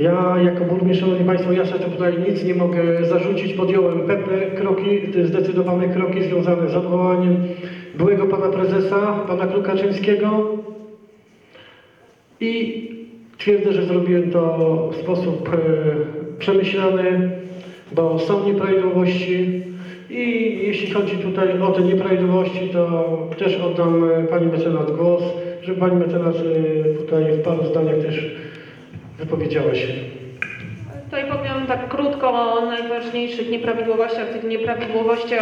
Ja jako burmistrz, Szanowni Państwo, ja sobie tutaj nic nie mogę zarzucić. Podjąłem pewne kroki, zdecydowane kroki związane z odwołaniem byłego pana prezesa, pana Klukaczyńskiego i twierdzę, że zrobiłem to w sposób e, przemyślany, bo są nieprawidłowości i jeśli chodzi tutaj o te nieprawidłowości, to też oddam e, pani mecenas głos, żeby pani mecenas e, tutaj w paru zdaniach też wypowiedziała się. Tutaj powiem tak krótko o najważniejszych nieprawidłowościach. Tych nieprawidłowości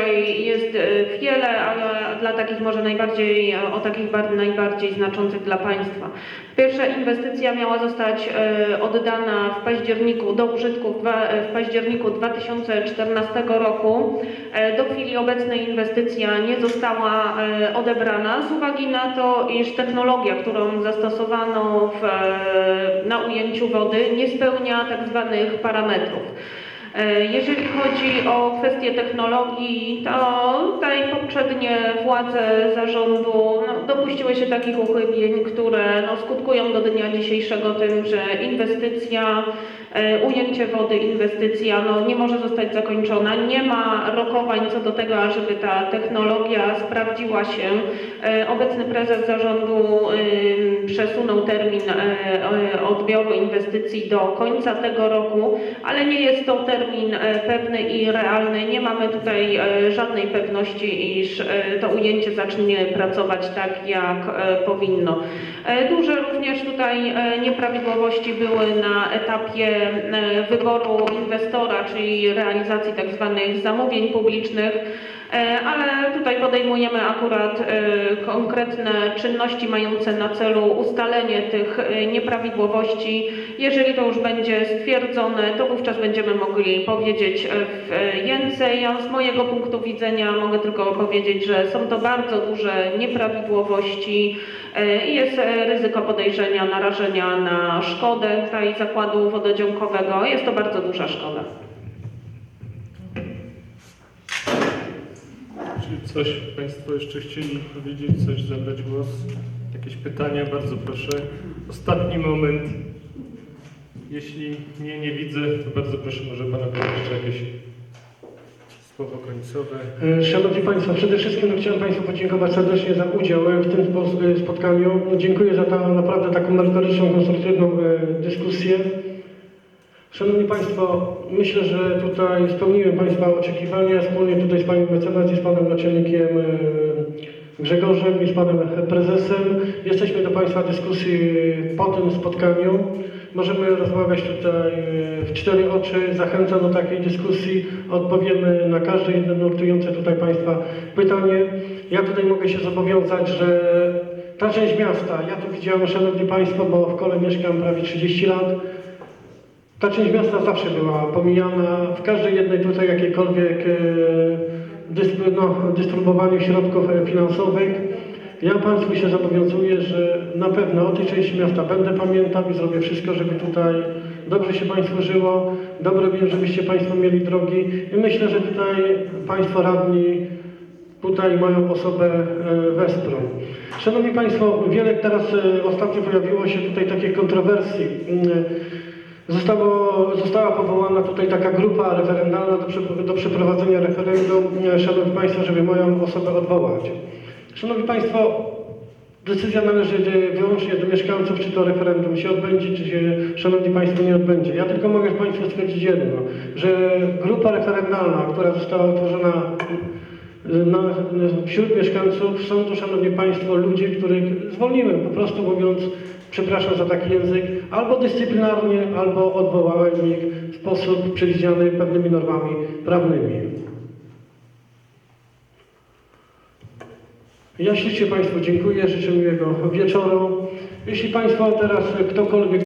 jest e, wiele, ale dla takich może najbardziej, o takich bar- najbardziej znaczących dla Państwa. Pierwsza inwestycja miała zostać e, oddana w październiku, do użytku w październiku 2014 roku. E, Do chwili obecnej inwestycja nie została e, odebrana z uwagi na to, iż technologia, którą zastosowano w, e, na ujęciu wody nie spełnia tak zwanych parametrów. E, Jeżeli chodzi o kwestię technologii, to tutaj poprzednie władze zarządu no, dopuściły się takich uchybień, które no, skutkują do dnia dzisiejszego tym, że inwestycja, e, ujęcie wody, inwestycja no, nie może zostać zakończona. Nie ma rokowań co do tego, ażeby ta technologia sprawdziła się. E, Obecny prezes zarządu przesunął termin odbioru inwestycji do końca tego roku, ale nie jest to termin e, pewny i realny. Nie mamy tutaj e, żadnej pewności, iż e, to ujęcie zacznie pracować tak, jak powinno. Duże również tutaj nieprawidłowości były na etapie wyboru inwestora, czyli realizacji tak zwanych zamówień publicznych. Ale tutaj podejmujemy akurat konkretne czynności mające na celu ustalenie tych nieprawidłowości. Jeżeli to już będzie stwierdzone, to wówczas będziemy mogli powiedzieć e, więcej. Ja z mojego punktu widzenia mogę tylko powiedzieć, że są to bardzo duże nieprawidłowości e, i jest e, ryzyko podejrzenia narażenia na szkodę tutaj zakładu wododziąkowego. Jest to bardzo duża szkoda. Czy coś Państwo jeszcze chcieli powiedzieć, coś zabrać głos? Jakieś pytania? Bardzo proszę. Ostatni moment. Jeśli nie, nie widzę, to bardzo proszę, może Pana jeszcze jakieś słowo końcowe. E, Szanowni Państwo, przede wszystkim no, chciałem Państwu podziękować serdecznie za udział e, w tym e, spotkaniu. No, Dziękuję za ta, naprawdę taką merytoryczną, konstruktywną dyskusję. Szanowni Państwo, myślę, że tutaj spełniłem Państwa oczekiwania wspólnie tutaj z Panią Mecenas i z Panem Naczelnikiem Grzegorzem i z Panem Prezesem. Jesteśmy do Państwa dyskusji po tym spotkaniu. Możemy rozmawiać tutaj e, w cztery oczy. Zachęcam do takiej dyskusji. Odpowiemy na każde jedno nurtujące tutaj Państwa pytanie. Ja tutaj mogę się zobowiązać, że ta część miasta, ja tu widziałem, Szanowni Państwo, bo w kole mieszkam prawie 30 lat, ta część miasta zawsze była pomijana w każdej jednej tutaj jakiejkolwiek e, dystry, no, środków e, finansowych. Ja Państwu się zobowiązuję, że na pewno o tej części miasta będę pamiętał i zrobię wszystko, żeby tutaj dobrze się Państwu żyło, dobre wiem, żebyście Państwo mieli drogi i myślę, że tutaj Państwo radni tutaj moją osobę e, wesprą. Szanowni Państwo, wiele teraz e, ostatnio pojawiło się tutaj takich kontrowersji. Mm, Zostało, została powołana tutaj taka grupa referendalna do, do przeprowadzenia referendum, Szanowni Państwo, żeby moją osobę odwołać. Szanowni Państwo, decyzja należy e, wyłącznie do mieszkańców, czy to referendum się odbędzie, czy się, Szanowni Państwo, nie odbędzie. Ja tylko mogę Państwu stwierdzić jedno, że grupa referendalna, która została utworzona na, wśród mieszkańców są to, Szanowni Państwo, ludzie, których zwolniłem, po prostu mówiąc, przepraszam za taki język, albo dyscyplinarnie, albo odwołałem ich w sposób przewidziany pewnymi normami prawnymi. Ja ślicznie Państwu dziękuję, życzę miłego wieczoru. Jeśli Państwo teraz ktokolwiek